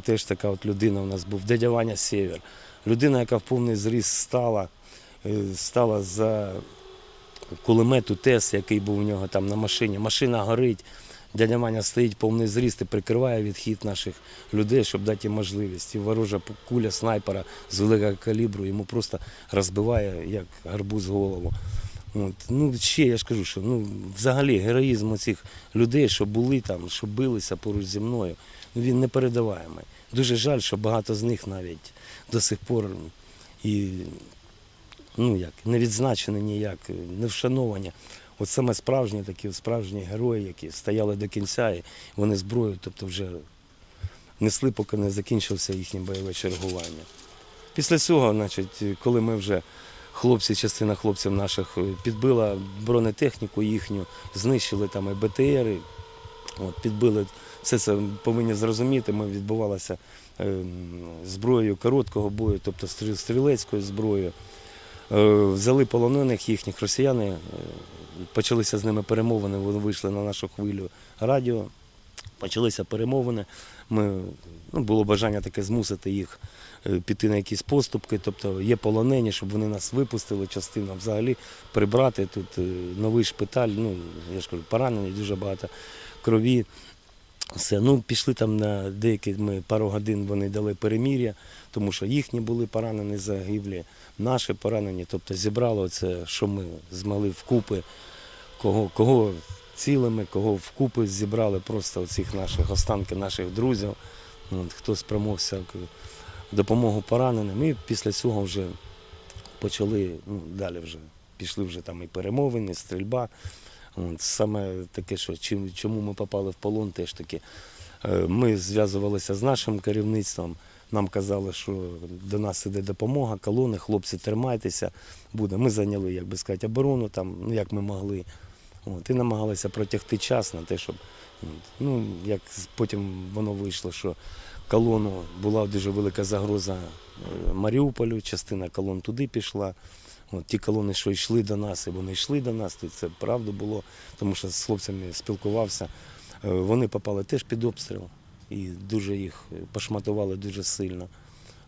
Теж така от людина у нас був, дядя Ваня Сєвєр. Людина, яка в повний зріст стала, е, стала за кулемету ТЕС, який був у нього там на машині. Машина горить. Дядя Ваня стоїть повний зріст і прикриває відхід наших людей, щоб дати їм можливість. І ворожа куля снайпера з великого калібру йому просто розбиває як гарбуз голову. От. Ну, ще я ж кажу, що ну, взагалі героїзм цих людей, що були там, що билися поруч зі мною, ну, він непередаваємий. Дуже жаль, що багато з них навіть до сих пор і ну, як, не відзначені ніяк, не вшановані. От саме справжні такі справжні герої, які стояли до кінця, і вони зброю, тобто вже несли, поки не закінчився їхнє бойове чергування. Після цього, значить, коли ми вже хлопці, частина хлопців наших е, підбила бронетехніку їхню, знищили там і БТРи, от, підбили. Все це повинні зрозуміти. Ми відбувалися е, зброєю короткого бою, тобто стрілецькою зброєю. Е, Взяли полонених їхніх росіяни, е, почалися з ними перемовини, вони вийшли на нашу хвилю радіо, почалися перемовини. Ми, ну, було бажання таке змусити їх е, піти на якісь поступки, тобто є полонені, щоб вони нас випустили, частину взагалі прибрати. Тут е, новий шпиталь, ну, я ж кажу, поранені, дуже багато крові. Все, ну пішли там на деякі ми пару годин вони дали перемір'я, тому що їхні були поранені загиблі, наші поранені. Тобто зібрало це, що ми змогли вкупи, кого, кого цілими, кого вкупи зібрали просто оцих наших останки наших друзів. От, хто спромогся допомогу пораненим. І після цього вже почали ну, далі вже пішли вже там і перемовини, і стрільба. От, саме таке, що чим, чому ми попали в полон, теж таки. Е, Ми зв'язувалися з нашим керівництвом. Нам казали, що до нас іде допомога, колони, хлопці, тримайтеся. Буде. Ми зайняли, як би сказати, оборону там, ну як ми могли. От, і намагалися протягти час на те, щоб ну, як потім воно вийшло, що колону була дуже велика загроза е, Маріуполю, частина колон туди пішла. От, ті колони, що йшли до нас, і вони йшли до нас, то це правда було, тому що з хлопцями спілкувався. Е, Вони попали теж під обстріл і дуже їх пошматували дуже сильно.